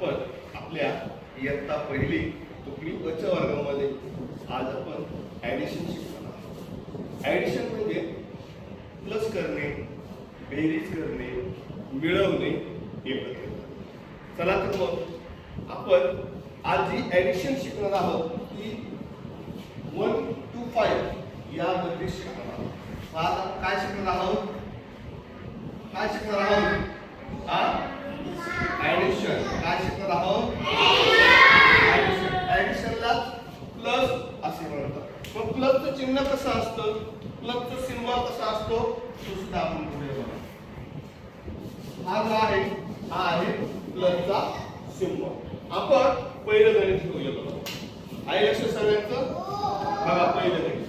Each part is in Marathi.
आपण आपल्या इयत्ता पहिली तुकडी वच्या वर्गामध्ये आज आपण ॲडिशन शिकणार आहोत. ॲडिशन म्हणजे प्लस करणे बेरीज करणे मिळवणे हे करणे. चला तर मग आपण आज जी ॲडिशन शिकणार आहोत ती वन टू फाईव्ह यामध्ये शिकणार आहोत. आता काय शिकणार आहोत? काय शिकणार आहोत? हा ऍडिशन काय शिकणार आहोत ऍडिशन ऍडिशनला प्लस असे म्हणतात. मग प्लसचं चिन्ह कसं असतं? प्लसचं सिम्बॉल कसा असतो? तो सुद्धा आपण पुढे बघा. हा जो आहे हा आहे प्लसचा सिम्बॉल आपण पहिलं गणित घेऊया बघा आहे लक्ष सगळ्यांचं? बघा पहिलं गणित.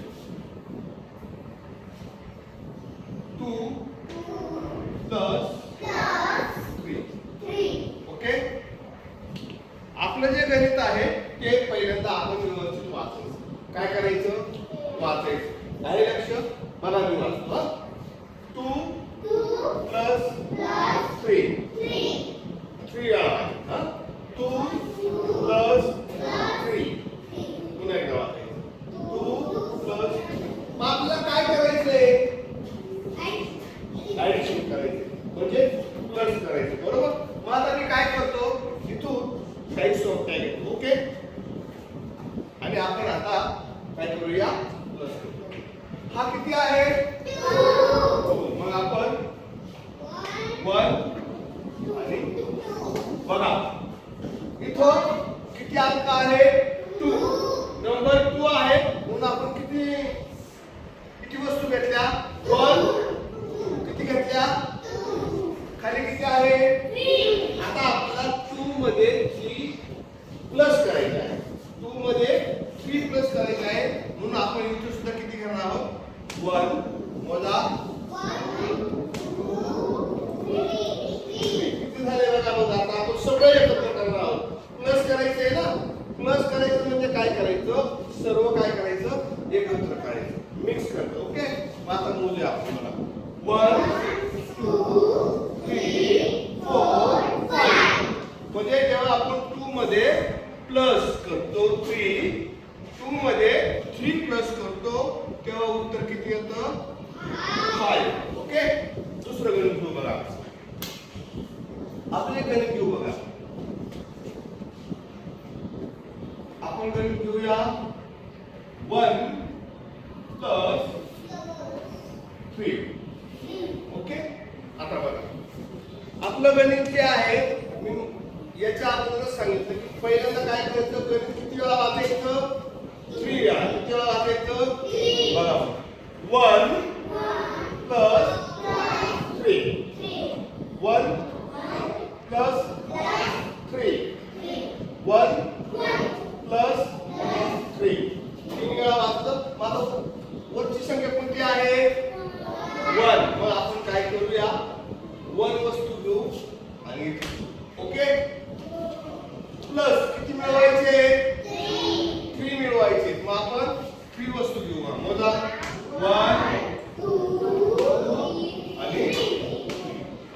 काय करूया हा किती आहे मग आपण वन आणि बघा इथं किती अंक आहे टू नंबर टू आहे म्हणून आपण किती किती वस्तू घेतल्या वन किती घेतल्या खाली किती आहे आता आपल्याला टू मध्ये थ्री प्लस आहोत वन किती झाले बघा बघा आता? आपण सगळं एकत्र करणार आहोत. प्लस करायचं आहे ना? प्लस करायचं म्हणजे काय करायचं? सर्व काय करायचं? एकत्र करायचं. मिक्स करायचं ओके मग आता मोजूया आपण मला वन थ्री फोर म्हणजे जेव्हा आपण टू मध्ये प्लस करतो थ्री टू मध्ये थ्री प्लस करतो तेव्हा उत्तर किती येतं फाईव्ह ओके दुसरं गणित घेऊ बघा आपण एक गणित घेऊ बघा आपण गणित घेऊया वन प्लस थ्री ओके आता बघा आपलं गणित जे आहे मी याच्या अगोदरच सांगितलं की पहिल्यांदा काय करायचं गणित किती वेळा वाचायचं थ्री वेळा किती वेळा वाचायचं बघा one plus three one plus three one plus three तीन वेळा वाचलं माझं वरची संख्या कोणती आहे वन मग आपण काय करूया वन वस्तू घेऊ आणि ओके प्लस किती मिळवायचे थ्री मिळवायचे मग आपण थ्री वस्तू घेऊ मग मोजा वन आणि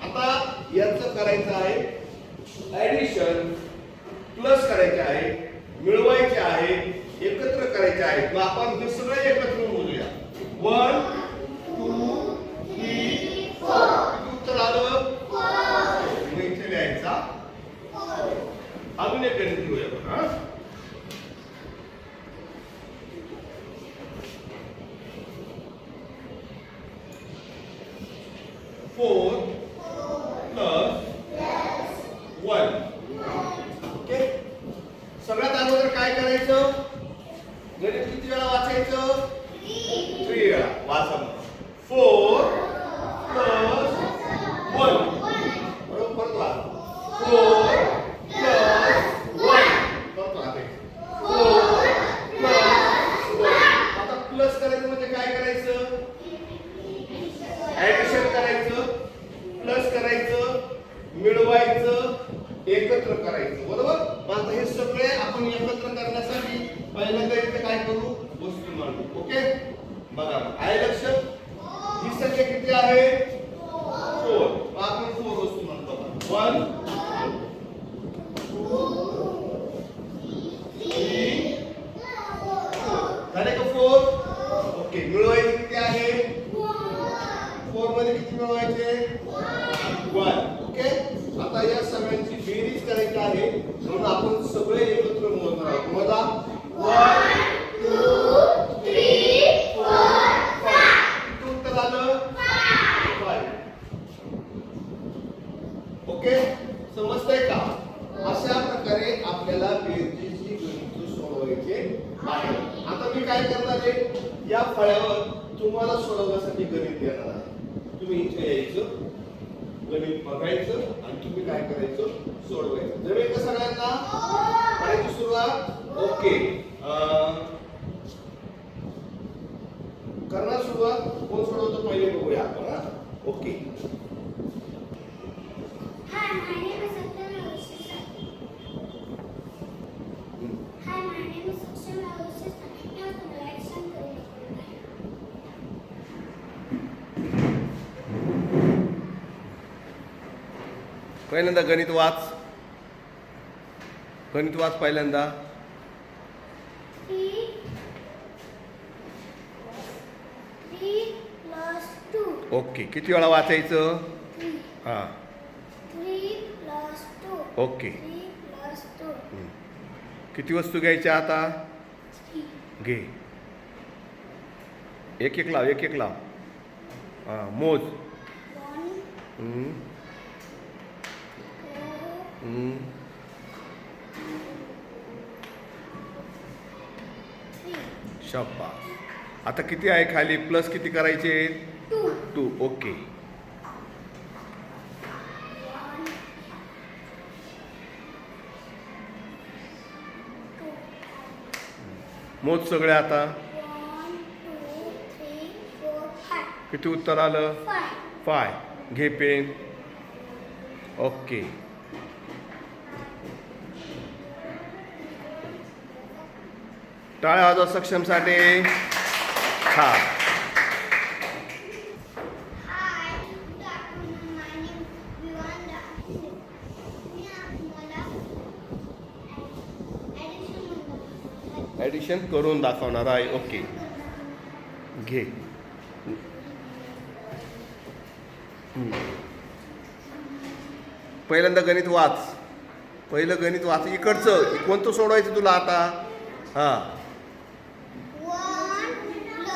आता याचं करायचं आहे ऍडिशन प्लस करायचे आहे मिळवायचे आहे एकत्र करायचे आहे मग आपण हे सगळं एकत्र मोजूया वन टू थ्री फोर किती उत्तर आलं मग इथे लिहायचा अजून एक गणित घेऊया आपण हा फोर प्लस वन ओके सगळ्यात अगोदर काय करायचं गणित किती वेळा वाचायचं थ्री वेळा वाचा फोर प्लस वन बरोबर परत वाचा फोर प्लस वन परत वाचायचं फोर प्लस वन आता प्लस करायचं म्हणजे काय करायचं ऍडिशन करायचं प्लस करायचं मिळवायचं एकत्र करायचं बरोबर? मग हे सगळे आपण एकत्र करण्यासाठी पहिल्यांदा इथे काय करू? वस्तू मांडू ओके? बघा आहे लक्ष ही संख्या किती आहे? फोर. आपण फोर वस्तू म्हणतो वन म्हणजे काय करणार आहे? या फळ्यावर तुम्हाला सोडवण्यासाठी गणित देणार आहे. तुम्ही इथे यायचं गणित बघायचं आणि तुम्ही काय करायचं? सोडवायचं. जमेल का सगळ्यांना? करायची सुरुवात? ओके. करणार सुरुवात? कोण सोडवतो? पहिले बघूया आपण हा. ओके. पहिल्यांदा गणित वाच. गणित वाच पहिल्यांदा. ओके किती वेळा वाचायचं? हां. ओके. किती वस्तू घ्यायच्या आता. घे. एक एक लाव एक एक लाव. हां मोज. शाबास. आता किती आहे खाली? प्लस किती करायचे. टू. ओके. मोज सगळे आता. किती उत्तर आलं. फाय. घे पेन. ओके. टाळ्या वाजवा सक्षमसाठी. हा. ॲडिशन करून दाखवणार आहे. ओके घे. पहिल्यांदा गणित वाच. पहिलं गणित वाच. इकडचं. कोणतं सोडवायचं तुला आता? हां One plus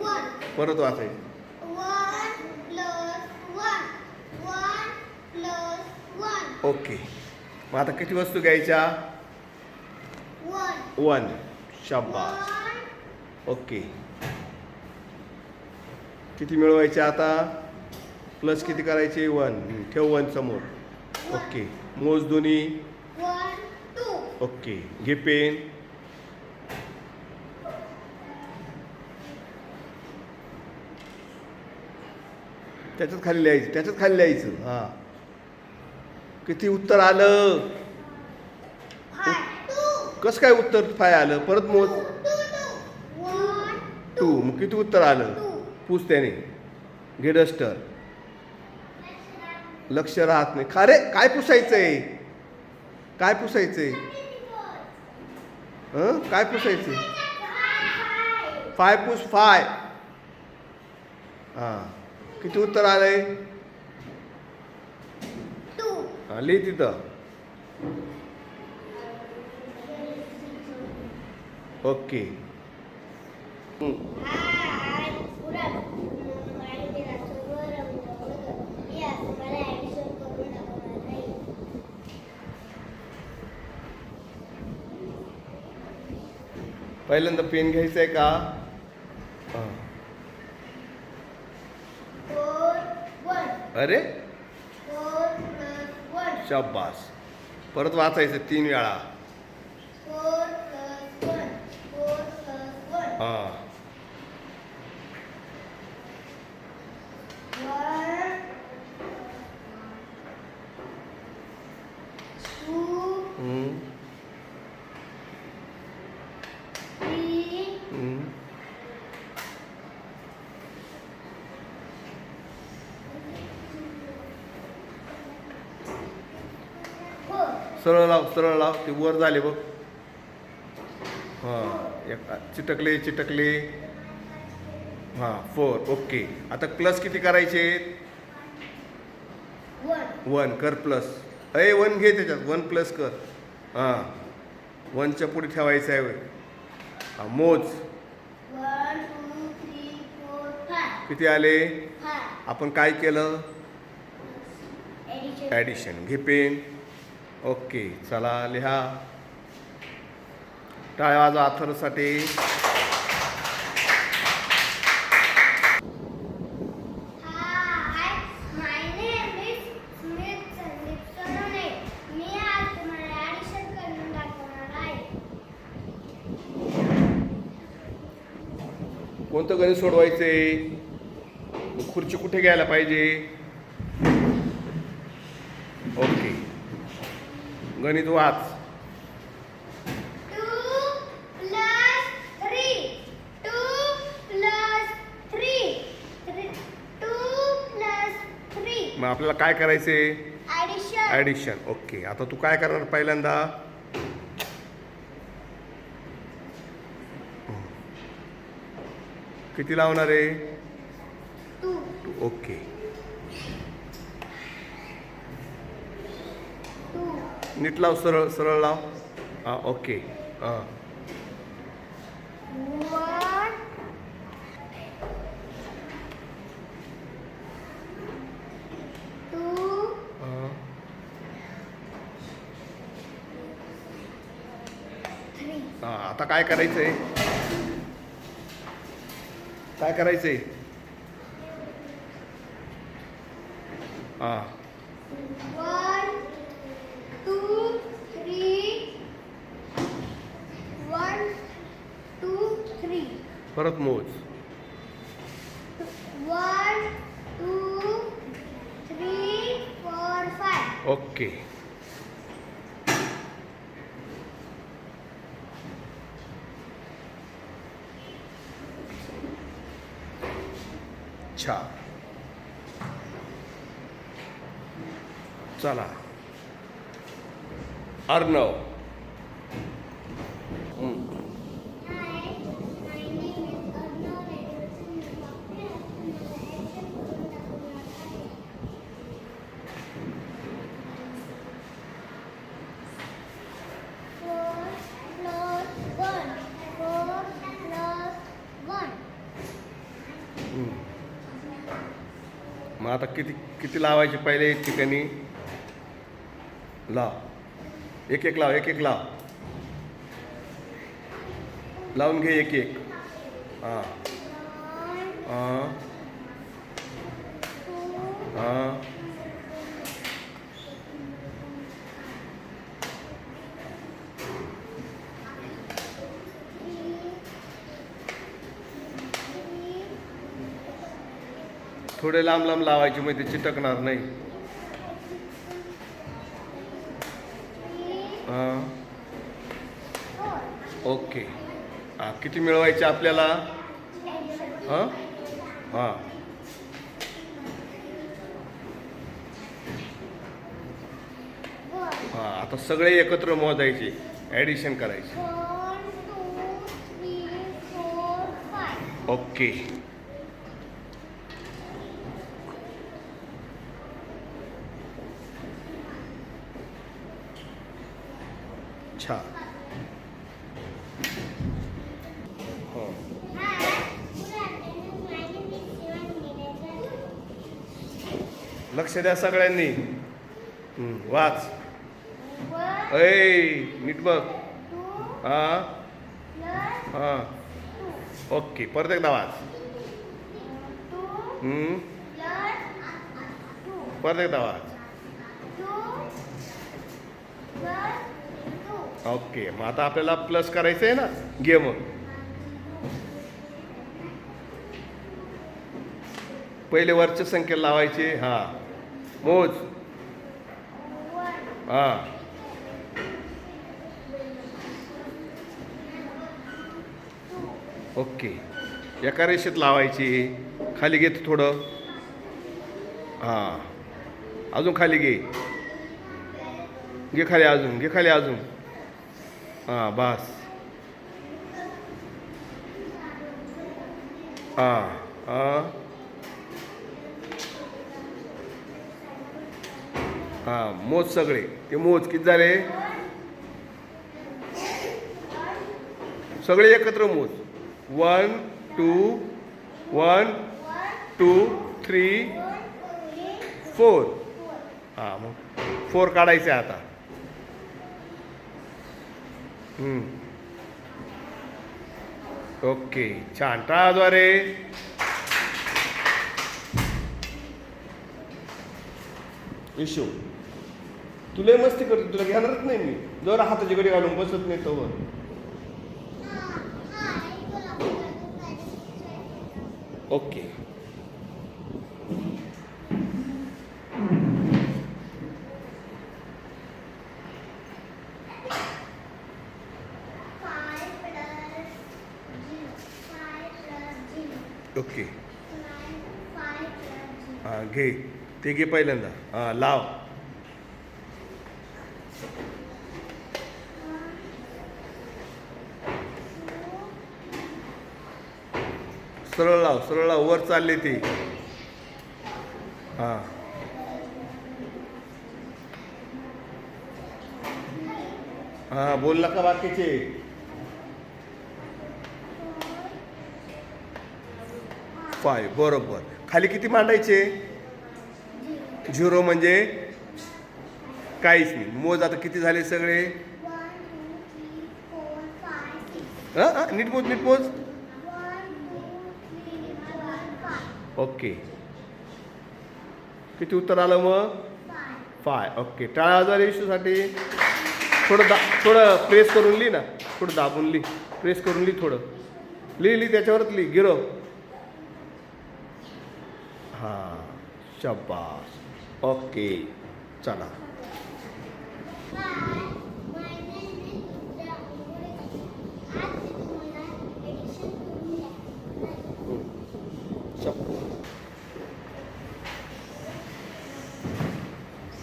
one. परत वाचायचं. ओके. मग आता किती वस्तू घ्यायच्या? वन. शाबास. ओके. किती मिळवायचे आता? प्लस किती करायचे? वन. ठेव वन समोर. ओके. मोज दोन्ही ओके. घे पेन. त्याच्यात खाली लिहायचं त्याच्यात खाली लिहायचं. हां. किती उत्तर आलं. कसं काय उत्तर फाय आलं? परत मोज टू मग किती उत्तर आलं. पूछ त्याने. घे डस्टर लक्ष राहत नाही. खा रे काय पुसायचंय? काय पुसायचंय? हं? काय पुसायचंय? Five. फाय पुस फाय हां. किती उत्तर आलंय? आली तिथं. ओके. पहिल्यांदा पेन घ्यायचं आहे का? हां. अरे? शब्बास. परत वाचायचं तीन वेळा. हां. लाव सरळ लाव ते वर झाले बघ. हां एक चिटकले चिटकले. हां फोर ओके आता प्लस किती करायचे. वन कर प्लस अय वन घे त्याच्यात. वन प्लस कर. हां. वनच्या पुढे ठेवायचं आहे. हां मोज. किती आले. आपण काय केलं. ॲडिशन घे पेन ओके चला लिहा. टाळ्या वाजवा आहे. कोणतं गणित सोडवायचे खुर्ची कुठे घ्यायला पाहिजे ओके गणित वाच. मग आपल्याला काय करायचे ॲडिशन ॲडिशन ओके आता तू काय करणार पहिल्यांदा? किती लावणार आहे? ओके नीट लाव सरळ सरळ लाव. हां ओके. हां. आता काय करायचंय? काय करायचंय? हां one two three one two three परत मोज. One two three four five okay. छा. चला अर्णव हं. Hi my name is Arnav four plus one four plus one हं. मग आता किती किती लावायचे पहिले एक ठिकाणी लाव एक एक लाव एक एक लाव. लावून घे एक एक. हां. हां. हां. थोडे लांब लांब लावायचे मग ते चिटकणार नाही. हां ओके. हां किती मिळवायचे आपल्याला? हां? हां. हां आता सगळे एकत्र मोजायचे ॲडिशन करायचे. ओके छान हो लक्ष द्या सगळ्यांनी. वाच. ऐ नीट बघ. हां. हां. ओके परत एकदा वाच. परत एकदा वाच. ओके मग आता आपल्याला प्लस करायचं आहे ना? घे मग. पहिले वरच्या संख्येला लावायचे. हां. मोज हां ओके एका रेषेत लावायची. खाली घेत थोडं. हां. अजून खाली घे. घे खाली अजून घे खाली अजून. हां बस. हां हां. हां मोज सगळे. ते मोज किती झाले? सगळे एकत्र मोज. One two one two three four हां मग फोर काढायचे आता. ओके छान. टाळाद्वारे. इशू तुला मस्ती करते तुला घेणारच नाही मी. जर हाताची गडी घालून बसत नाही तवर ओके. ओके. हां घे. ते घे पहिल्यांदा. हां लाव. सरळ लाव सरळ लाव वर चालले ते. हां. हां बोल नका बाकीचे? फाय बरोबर. खाली किती मांडायचे? झिरो म्हणजे काहीच नाही. मोज आता किती झाले सगळे? हां नीट मोज नीट मोज. ओके. किती उत्तर आलं मग? फाय. ओके. टाळा हजार इश्यूसाठी थोडं दा थोडं प्रेस करून लिही ना. थोडं दाबून लिही प्रेस करून लिही थोडं. लिही लिही त्याच्यावरच लिही गिरो हां. शब्बास ओके. चला Hi, my name is Rudra. आज मी तुम्हाला addition करून दाखवणार. शब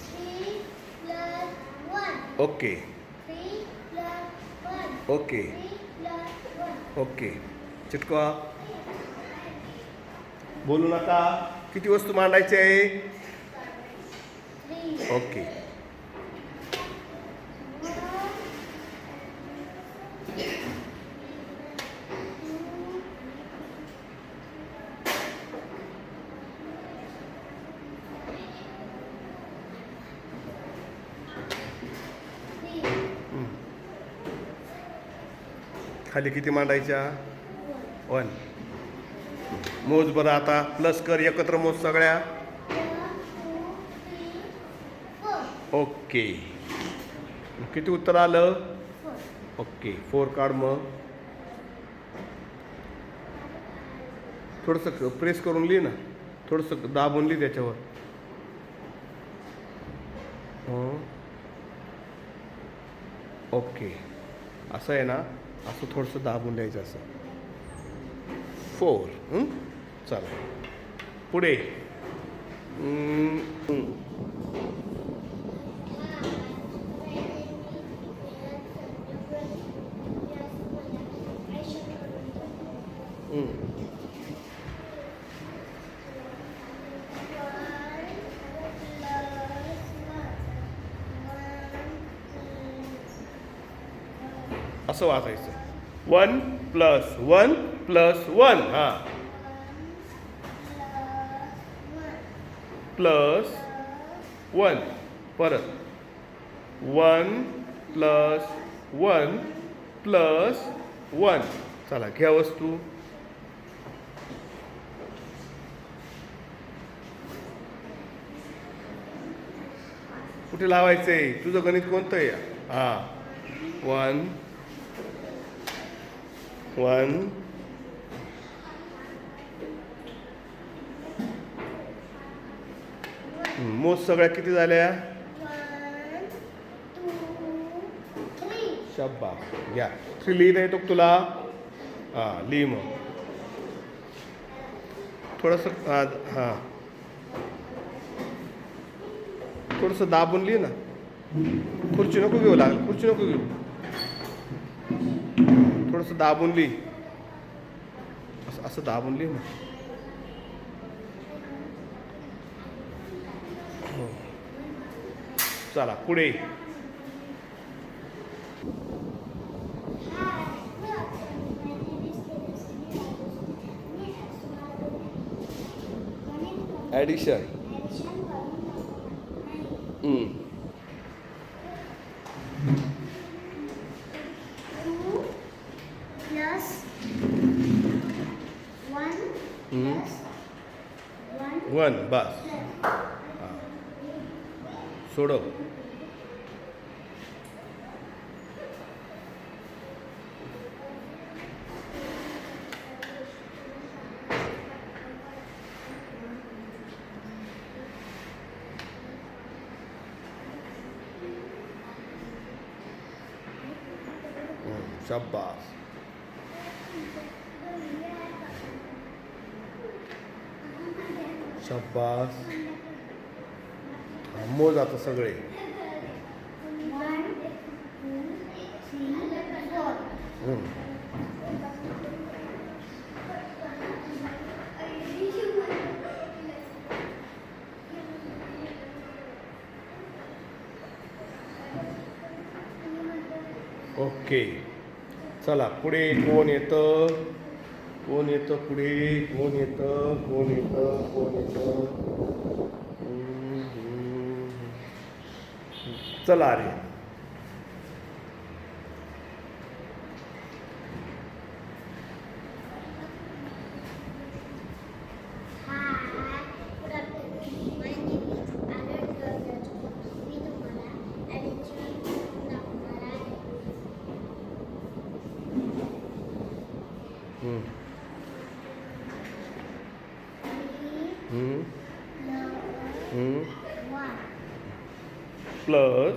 Three plus one. Okay. Okay. Okay चिटकवा बोलू नका किती वस्तू मांडायची आहे. ओके झाले किती मांडायच्या? वन. मोज बरं आता. प्लस कर एकत्र मोज सगळ्या. ओके किती उत्तर आलं? ओके फोर काढ मग. थोडंसं प्रेस करून लिही ना. थोडंसं दाबून लिही त्याच्यावर. ओके असं आहे ना? असं थोडंसं दाबून द्यायचं असं. फोर. चालेल पुढे. असं वाचायचं. One plus one plus one हां. प्लस वन परत. One plus one plus one. चला घ्या वस्तू. कुठे लावायचंय? तुझं गणित कोणतं आहे? हां. वन वन मोज सगळ्या किती झाल्या? शब्बा घ्या. थ्री लिहिता येतो तुला. हां लिही मग. थोडंसं हां थोडंसं दाबून लिही ना. खुर्ची नको घेऊ लागेल. खुर्ची नको घेऊ. थोडंसं दाबून लिही. असं असं दाबून लिही ना. हो. चला पुढे. Addition plus 1 hmm. plus 1 1 બસ છોડો शाबाश शाबास. थांबव आता सगळे. ओके. चला पुढे कोण येतं? कोण येतं पुढे? कोण येतं? कोण येतं? कोण येतं? चला अरे hmm? hmm? 1 plus,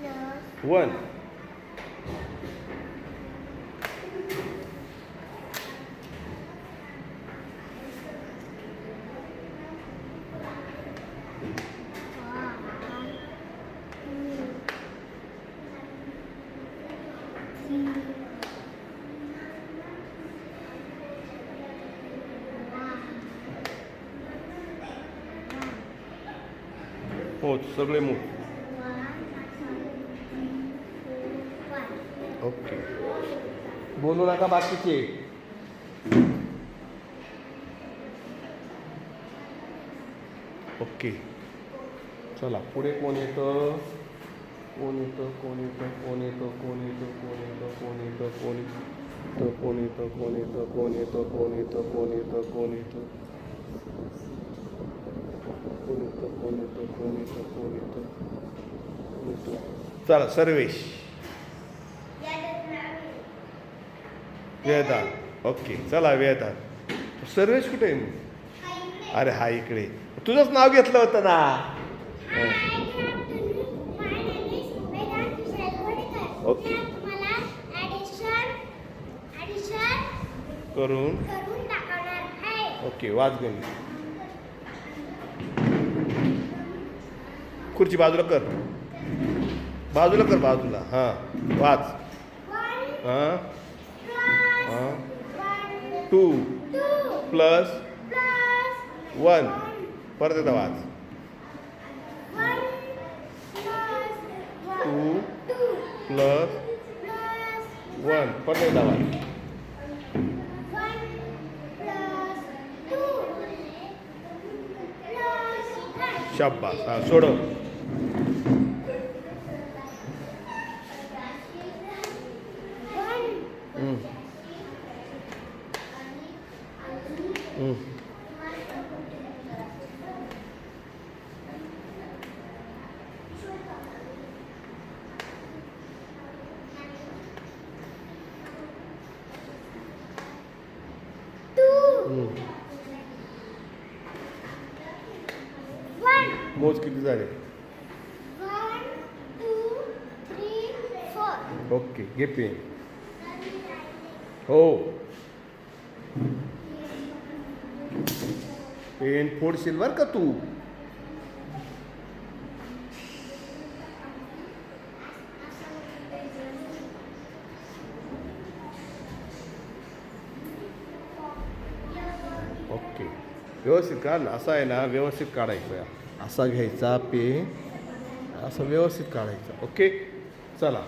plus 1 सगळे one. ओके बोलू नका बाकीचे ओके चला पुढे कोण येतं कोण येतं कोण येतं कोण येतं कोण येतं कोण येतं कोण येतं कोण येतं कोण येतं कोण येतं कोण येतं कोण येतं कोण येतं कोण येतं कोण येतं कोण येतं कोण येतं कोण येतं कोण येतं चला सर्वेश. वेदांत. ओके चला वेदांत. सर्वेश कुठे आहे? अरे हा इकडे. तुझंच नाव घेतलं होतं ना. ओके. करून ओके वाच गण खुर्ची बाजूला कर. बाजूला कर बाजूला. हां वाच. हां. हां. टू प्लस वन परत एकदा वाच. टू प्लस वन परत एकदा वाच. शाब्बास. हां सोडव. मोज किती झाले? ओके घे पेन. हो. पेन फोडशील बर का तू? ओके. व्यवस्थित काढ असा आहे ना व्यवस्थित काढायचं असा घ्यायचा पे असं व्यवस्थित काढायचं. ओके चला.